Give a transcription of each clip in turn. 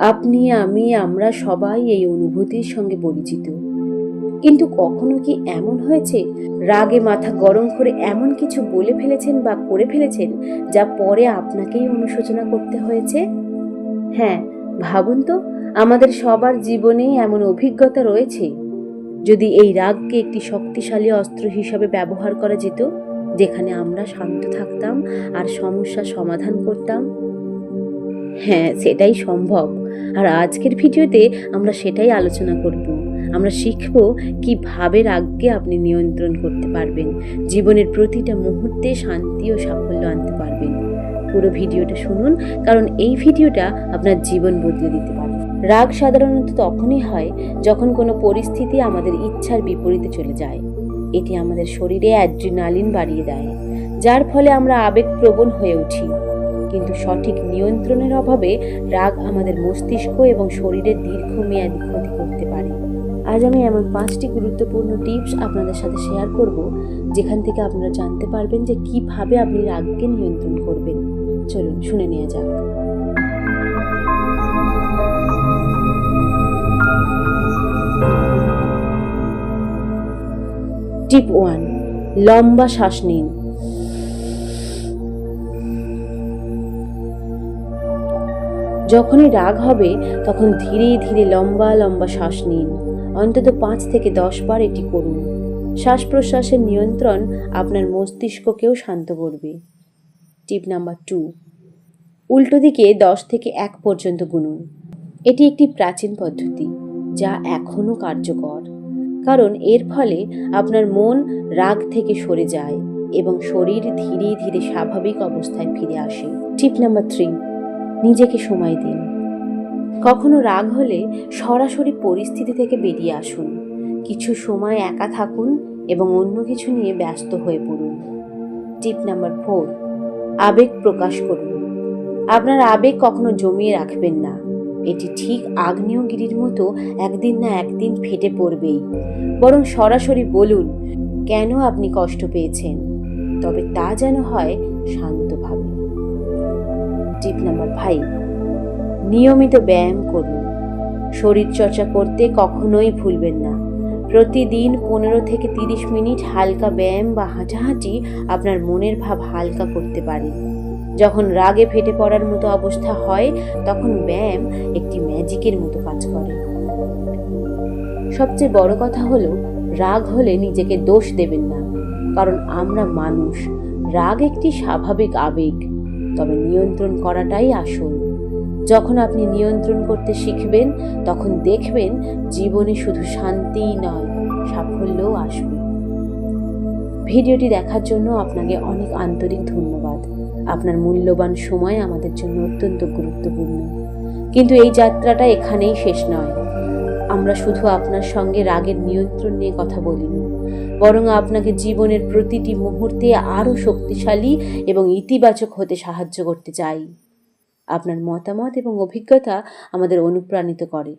আপনি, আমি, আমরা সবাই এই অনুভূতির সঙ্গে পরিচিত। কিন্তু কখনো কি এমন হয়েছে? রাগে মাথা গরম করে এমন কিছু বলে ফেলেছেন বা করে ফেলেছেন যা পরে আপনাকেই অনুশোচনা করতে হয়েছে? হ্যাঁ ভাবুন তো, আমাদের সবার জীবনে এমন অভিজ্ঞতা রয়েছে। যদি এই রাগকে একটি শক্তিশালী অস্ত্র হিসাবে ব্যবহার করা যেত, যেখানে আমরা শান্ত থাকতাম আর সমস্যা সমাধান করতাম হ্যাঁ সেটাই সম্ভব। আর আজকের ভিডিওতে আমরা সেটাই আলোচনা করব। আমরা শিখব কীভাবে রাগকে আপনি নিয়ন্ত্রণ করতে পারবেন, জীবনের প্রতিটা মুহূর্তে শান্তি ও সাফল্য আনতে পারবেন। পুরো ভিডিওটা শুনুন, কারণ এই ভিডিওটা আপনার জীবন বদলে দিতে পারে। রাগ সাধারণত তখনই হয় যখন কোনো পরিস্থিতি আমাদের ইচ্ছার বিপরীতে চলে যায়। এটি আমাদের শরীরে অ্যাড্রিনালিন বাড়িয়ে দেয়, যার ফলে আমরা আবেগপ্রবণ হয়ে উঠি। কিন্তু সঠিক নিয়ন্ত্রণের অভাবে রাগ আমাদের মস্তিষ্ক এবং শরীরের দীর্ঘমেয়াদী ক্ষতি করতে পারে। আজ আমি এমন পাঁচটি গুরুত্বপূর্ণ টিপস আপনাদের সাথে শেয়ার করব, যেখান থেকে আপনারা জানতে পারবেন যে কীভাবে আপনি রাগকে নিয়ন্ত্রণ করবেন। চলুন শুনে নেওয়া যাক। টিপ ওয়ান, লম্বা শ্বাস নিন। যখনই রাগ হবে, তখন ধীরে ধীরে লম্বা লম্বা শ্বাস নিন। অন্তত পাঁচ থেকে দশ বার এটি করুন। শ্বাস প্রশ্বাসের নিয়ন্ত্রণ আপনার মস্তিষ্ককেও শান্ত করবে। Tip number two. উল্টো দিকে দশ থেকে এক পর্যন্ত গুনুন। এটি একটি প্রাচীন পদ্ধতি, যা এখনও কার্যকর। কারণ এর ফলে আপনার মন রাগ থেকে সরে যায় এবং শরীর ধীরে ধীরে স্বাভাবিক অবস্থায় ফিরে আসে। Tip number three. নিজেকে সময় দিন। কখনো রাগ হলে সরাসরি পরিস্থিতি থেকে বেরিয়ে আসুন। কিছু সময় একা থাকুন এবং অন্য কিছু নিয়ে ব্যস্ত হয়ে পড়ুন। টিপ নাম্বার ফোর, আবেগ প্রকাশ করুন। আপনার আবেগ কখনো জমিয়ে রাখবেন না। এটি ঠিক আগ্নেয়গিরির মতো একদিন না একদিন ফেটে পড়বেই। বরং সরাসরি বলুন, কেন আপনি কষ্ট পেয়েছেন? তবে তা যেন হয় শান্তভাবে। টিপ নাম্বার ফাইভ নিয়মিত ব্যায়াম করুন। শরীর চর্চা করতে কখনোই ভুলবেন না। প্রতিদিন পনেরো থেকে তিরিশ মিনিট হালকা ব্যায়াম বা হাঁটাহাঁটি আপনার মনের ভাব হালকা করতে পারে। যখন রাগে ফেটে পড়ার মতো অবস্থা হয়, তখন ব্যায়াম একটি ম্যাজিকের মতো কাজ করে। সবচেয়ে বড় কথা হলো, রাগ হলে নিজেকে দোষ দেবেন না। কারণ আমরা মানুষ, রাগ একটি স্বাভাবিক আবেগ। তবে নিয়ন্ত্রণ করাটাই আসল। যখন আপনি নিয়ন্ত্রণ করতে শিখবেন, তখন দেখবেন জীবনে শুধু শান্তিই নয়, সাফল্যও আসবে। ভিডিওটি দেখার জন্য আপনাকে অনেক আন্তরিক ধন্যবাদ। আপনার মূল্যবান সময় আমাদের জন্য অত্যন্ত গুরুত্বপূর্ণ। কিন্তু এই যাত্রাটা এখানেই শেষ নয়। আমরা শুধু আপনার সঙ্গে রাগের নিয়ন্ত্রণ নিয়ে কথা বলিনি, বরং আপনাকে জীবনের প্রতিটি মুহূর্তে আরও শক্তিশালী এবং ইতিবাচক হতে সাহায্য করতে চাই। আপনার মতামত এবং অভিজ্ঞতা আমাদের অনুপ্রাণিত করে।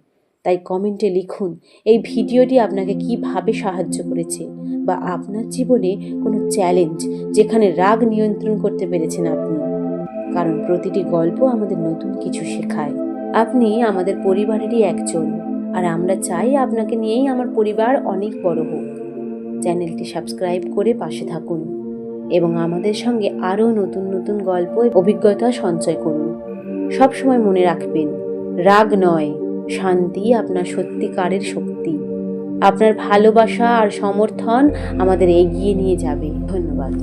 তাই কমেন্টে লিখুন, এই ভিডিওটি আপনাকে কীভাবে সাহায্য করেছে বা আপনার জীবনে কোনো চ্যালেঞ্জ যেখানে রাগ নিয়ন্ত্রণ করতে পেরেছেন আপনি। কারণ প্রতিটি গল্প আমাদের নতুন কিছু শেখায়। আপনি আমাদের পরিবারেরই একজন। আর আমরা চাই আপনাকে নিয়েই আমার পরিবার অনেক বড় হোক। চ্যানেলটি সাবস্ক্রাইব করে পাশে থাকুন এবং আমাদের সঙ্গে আরও নতুন নতুন গল্প অভিজ্ঞতা সঞ্চয় করুন। সবসময় মনে রাখবেন, রাগ নয়, শান্তি আপনার সত্যিকারের শক্তি। আপনার ভালোবাসা আর সমর্থন আমাদের এগিয়ে নিয়ে যাবে। ধন্যবাদ।